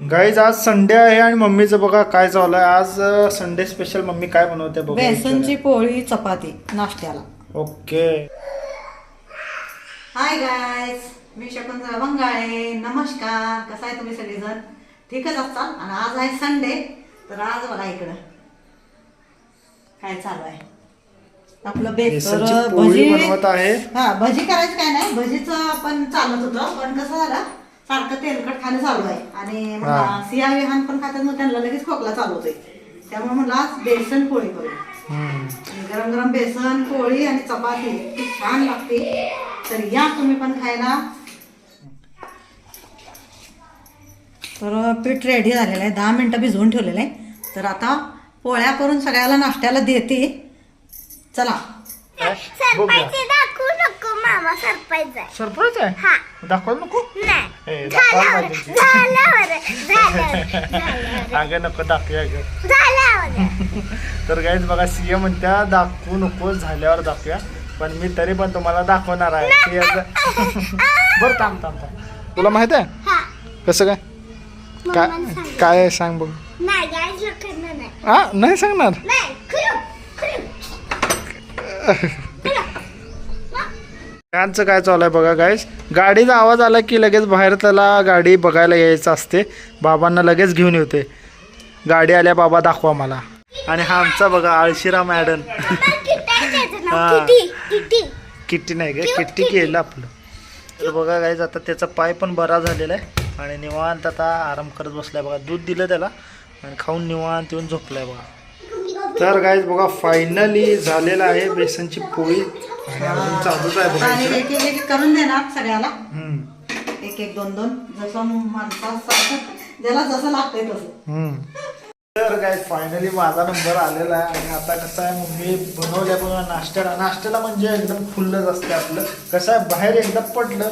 Guys आज Sunday आहे आणि मम्मीचं बघा काय चालू आहे. आज संडे स्पेशल मम्मी काय बनवते बघा. बेसनची पोळी चपाती नाश्त्याला. ओके. हाय गायज मी शकुंतला बंगाळे. नमस्कार. कसा आहे तुम्ही सगळेजण? ठीकच असतात. आणि आज आहे संडे तर आज बघा इकडं. काय चालू आहे? आपलं बेसन बेसनची पोळी भजी बनवत आहे. हा भजी करायचं काय नाही. भजीचं आपण चालत होतं पण कसं झालं सारखं तेलकट खाणं चालू आहे. आणि. सिया विहान पण खातात मग त्यांना लगेच खोकला चालू होतोय त्यामुळे म्हणलं आज बेसन पोळी करू गरम गरम बेसन पोळी आणि चपाती ती छान लागते. तर या तुम्ही पण खायला. तर पीठ रेडी झालेलं आहे. दहा मिनटं भिजवून ठेवलेलं आहे. तर आता पोळ्या करून सगळ्याला नाश्त्याला देते. चला. मामा सरपायचं आहे. सरप्राईज आहे? दाखवायला नको? नाही. ए, दाखवायला झाल्यावर पाहिजे. झाल्यावर झाल्यावर. अगं नको दाखवूया ग झाल्यावर. तर गाईज बघा सीए म्हणत्या दाखवू नको झाल्यावर दाखवूया. पण मी तरी पण तुम्हाला दाखवणार आहे. सीएचं बरं थांब थांब थांब. तुला माहीत आहे? हा. कसं काय? काय सांगितलं. काय आहे सांग बघ. नाही गाईज लोकांना नाही. हा? नाही सांगणार? नाही त्यांचं काय चालू आहे बघा गाईस गाडीचा आवाज आला की लगेच बाहेर त्याला गाडी बघायला यायचं असते. बाबांना लगेच घेऊन येते. गाडी आल्या बाबा दाखवा मला. आणि हा आमचा बघा आळशीरा मॅडम हां. हा. किट्टी नाही ग किट्टी केलं आपलं. तर बघा गाईज आता त्याचा पाय पण बरा झालेला आहे. आणि निवांत आता आराम करत बसलाय बघा. दूध दिलं त्याला आणि खाऊन निवांत येऊन झोपलाय बघा. तर गाईज बघा फायनली झालेलं आहे बेसनची पोळी. आणि अजून चालूच आहे बघा आणि इकडे. एक एक करून देणार सगळ्याला हम्म. एक एक दोन दोन जसं माणसा ज्याला जसं लागतंय तसं हम्म. तर काय फायनली माझा नंबर आलेला आहे आणि आता कसं आहे मम्मी बनवल्या बघा नाश्त्याला नाश्त्याला म्हणजे एकदम फुल्लच असते आपलं कसं आहे बाहेर एकदा पडलं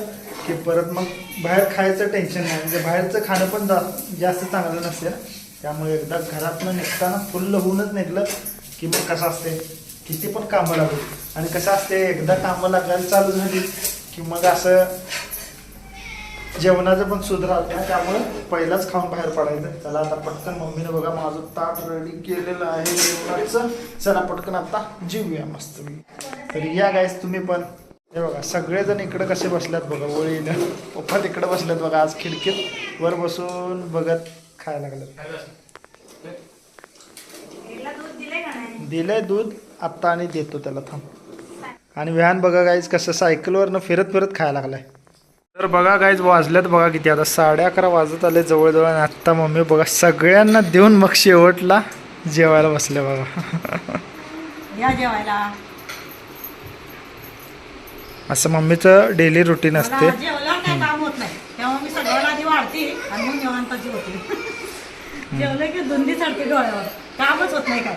की परत मग बाहेर खायचं टेन्शन नाही म्हणजे बाहेरचं खाणं पण जा जास्त चांगलं नसते. त्यामुळे एकदा घरातनं निघताना फुल्ल होऊनच निघलं की मग कसं असते किती पण कामं लागू आणि कसं असते एकदा कामं लागायला चालू झाली की मग असं जेवणाचं पण सुधार ना त्यामुळे पहिलाच खाऊन बाहेर पडायचं. चला आता पटकन मम्मीने बघा माझं ताट रेडी केलेलं आहे जेवणाचं. चला पटकन आता जेवूया मस्त तर या गायस तुम्ही पण. हे बघा सगळेजण इकडे कसे बसल्यात बघा ओळीनं पप्पा तिकडे बसल्यात बघा आज खिडकीत. वर बसून बघत खायला लागल्यात. दिलंय दूध आत्ता आणि देतो त्याला थांब. आणि व्हॅन बघा गाईज कसं सायकलवरनं फिरत फिरत खायला लागलाय. तर बघा गाईज वाजल्यात बघा किती. आता साडे अकरा वाजत आले जवळजवळ आणि आत्ता मम्मी बघा सगळ्यांना देऊन मग शेवटला जेवायला बसले बघा. या जेवायला. असं मम्मीचं डेली रुटीन असते. जेवलं की धुंदी चढते डोळ्यावर. कामच होत नाही काय.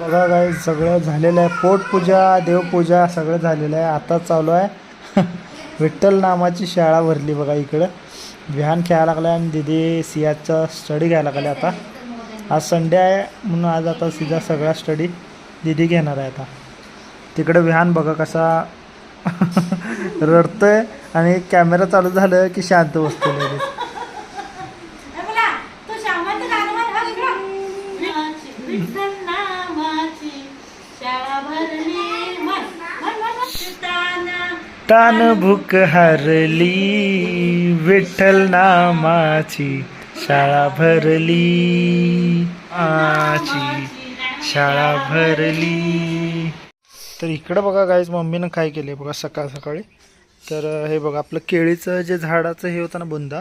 बघा काय सगळं झालेलं आहे. पोटपूजा देवपूजा सगळं झालेलं आहे. आता चालू आहे. विठ्ठल नामाची शाळा भरली बघा इकडं. व्हॅन खेळायला लागलं आणि दिदी सियाचा स्टडी घ्यायला लागले आता. आज संडे आहे म्हणून आज आता सीधा सगळा स्टडी दिदी घेणार आहे आता. तिकडं विहान बघा कसा रडतोय आणि कॅमेरा चालू झालं की शांत बसतो तान भूक हरली विठ्ठल नामाची शाळा भरली. आची शाळा भरली. तर इकडं बघा गाईज मम्मीनं काय केले बघा सकाळ सकाळी. तर हे बघा आपलं केळीचं जे झाडाचं हे होतं ना बुंदा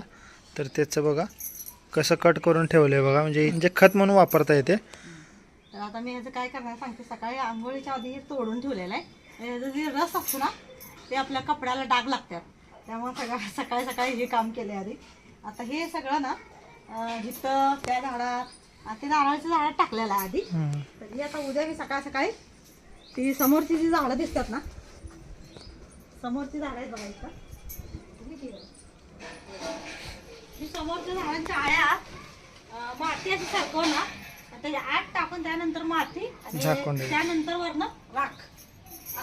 तर त्याचं बघा कसं कट करून ठेवलं आहे बघा. म्हणजे म्हणजे खत म्हणून वापरता येते. आता मी याचं काय करणार सांगते सकाळी आंघोळीच्या आधी हे तोडून ठेवलेलं आहे. रस असतो ना ते आपल्या कपड्याला डाग लागतात त्यामुळे सगळं सकाळी सकाळी हे काम केले आधी आता हे सगळं ना जिथं त्या झाडात ते नारळाच्या झाडात टाकलेलं आहे आधी. तर ही आता उद्या मी सकाळ सकाळी ती समोरची जी झाडं दिसतात ना समोरची झाडं आहेत बघा इथं तुम्ही ती बघा. ही समोरच्या झाडांच्या आळ्यात अं, माती अशी सरकवून ना त्याच्या आत टाकून त्यानंतर माती आणि. त्यानंतर वरनं राख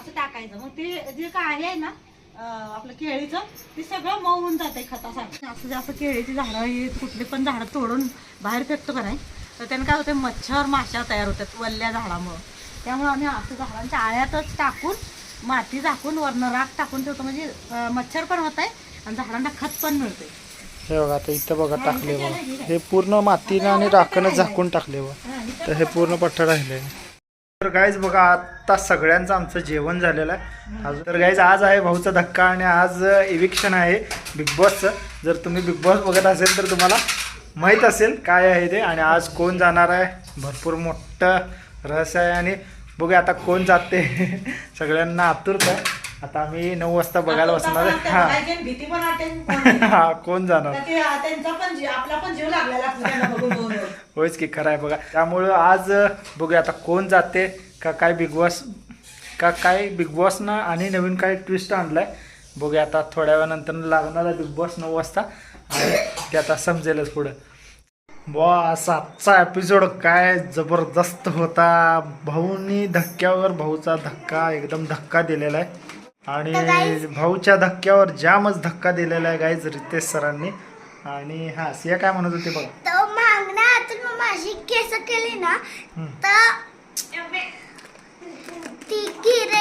असं टाकायचं. मग ते जे काय आहे ना आपलं केळीचं ते सगळं मऊ होऊन जाते खतासाठी असं जास्त केळीची झाडं ही कुठली पण झाडं तोडून बाहेर फेकतो का नाही तर त्यानं काय होतं मच्छर माशा तयार होतात वल्ल्या झाडामुळं. त्यामुळे आम्ही असं झाडांच्या आळ्यातच टाकून माती झाकून वरनं राख टाकून ठेवतो. म्हणजे मच्छर पण होत आहे आणि झाडांना खत पण मिळते हे बघा आता इथं बघा टाकले हे पूर्ण मातीनं आणि राखणं झाकून टाकले बघा तर हे पूर्ण पठ्ठ राहिले तर गाईज बघा आता सगळ्यांचं आमचं जेवण झालेलं आहे. अजून तर गाईज आज आहे भाऊचा धक्का आणि आज इविक्शन आहे बिग बॉसचं जर तुम्ही बिग बॉस बघत असेल तर तुम्हाला माहीत असेल काय आहे ते. आणि आज कोण जाणार आहे? भरपूर मोठं रहस्य आहे. आणि बघूया आता कोण जाते. सगळ्यांना आतुरता आहे. आता आम्ही नऊ वाजता बघायला बसणार आहे. हां. हा कोण जाणार? त्यांचा पण जीव आपला पण जीव लागलेला होयच की खरं आहे बघा. त्यामुळं आज बघूया आता कोण जाते का काय बिग बॉस का काय बिग बॉसनं आणि नवीन काय ट्विस्ट आणलाय. बघूया आता थोड्या वेळानंतर लागणार आहे बिग बॉस नऊ वाजता. आणि ते आता समजेलच पुढं. बॉस आजचा एपिसोड काय जबरदस्त होता. भाऊनी धक्क्यावर भाऊचा धक्का एकदम धक्का दिलेला आहे. आणि भाऊच्या धक्क्यावर जामच धक्का दिलेला आहे गाईज रितेश सरांनी. आणि हा सिया काय म्हणत होते बघा. माझी केस केली ना तर ती किरे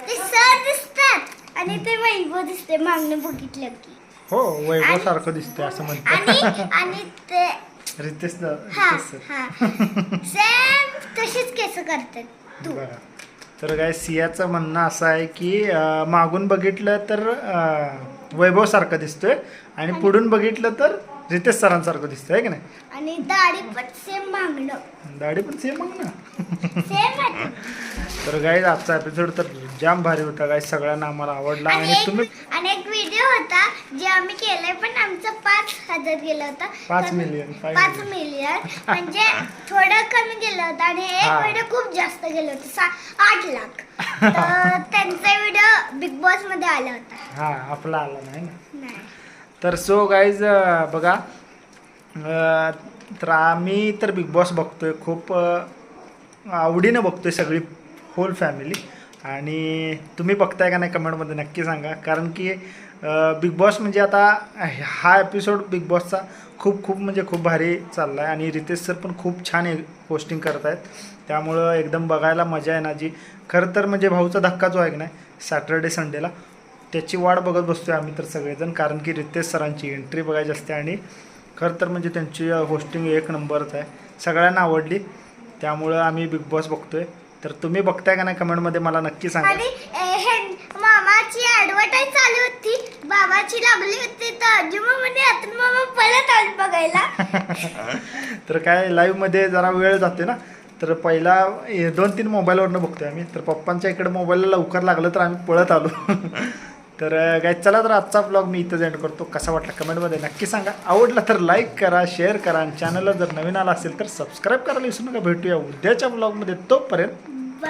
ते सर दिसतात. आणि ते वैभव दिसते मागणं बघितलं की. हो वैभव सारखं दिसतंय असं आणि म्हणतात. आणि ते रितेश हा रितेश सर. हा. सेम तशीच केस करतात तू. बरं. तर काय सियाचं म्हणणं असं आहे की अं, मागून बघितलं तर अं, वैभव सारखं दिसतोय. आणि पुढून बघितलं तर रितेश सरांसारखं दिसतंय है की नाही? आणि दाढी पण सेम मागणं. दाढी पण सेम मग ना सेम तर गाईज आजचा एपिसोड तर जाम भारी होता गाईज सगळ्यांना आम्हाला आवडला आणि आणि तुम्ही एक आणि एक व्हिडिओ होता जे आम्ही केलाय पण आमचं पाच हजार गेलं होतं. पाच million, five पाच million. मिलियन म्हणजे थोडं कमी गेलं होतं आणि एक हा. व्हिडिओ खूप जास्त गेलं होतं. सा आठ लाख. तर त्यांचा व्हिडिओ बिग बॉसमध्ये आला होता. हा आपला आला नाही ना. तर सो गाईज बघा तर आम्ही तर बिग बॉस बघतोय खूप आवडीनं बघतोय सगळी होल फॅमिली आणि तुम्ही बघताय का नाही कमेंटमध्ये नक्की सांगा. कारण की बिग बॉस म्हणजे आता हा एपिसोड बिग बॉसचा खूप खूप म्हणजे खूप भारी चालला आहे आणि रितेश सर पण खूप छान पोस्टिंग करत आहेत त्यामुळं एकदम बघायला मजा आहे ना जी. खरं तर म्हणजे भाऊचा धक्का जो आहे की नाही? सॅटर्डे संडेला त्याची वाट बघत बसतोय आम्ही तर सगळेजण कारण की रितेश सरांची एंट्री बघायची असते आणि खरं तर म्हणजे त्यांची होस्टिंग एक नंबरच आहे. सगळ्यांना आवडली. त्यामुळं आम्ही बिग बॉस बघतोय. तर तुम्ही बघताय का नाही कमेंटमध्ये मला नक्की सांगा. आणि ए, मामाची ऍडव्हर्टाईज चालू होती. बाबाची लागली होती तर अजून मामाने आतून मामा परत आले बघायला. तर काय लाईव्हमध्ये जरा वेळ जाते ना. तर पहिला दोन तीन मोबाईलवरनं बघतोय आम्ही. तर पप्पांच्या इकडे मोबाईलला लवकर लागलं तर आम्ही पळत आलो. तर uh, काय चला तर आजचा ब्लॉग मी इथं एंड करतो. कसा वाटला कमेंटमध्ये नक्की सांगा. आवडला तर लाईक करा शेअर करा आणि चॅनलला जर नवीन आला असेल तर सबस्क्राईब करायला विसरू नका. भेटूया उद्याच्या ब्लॉगमध्ये तोपर्यंत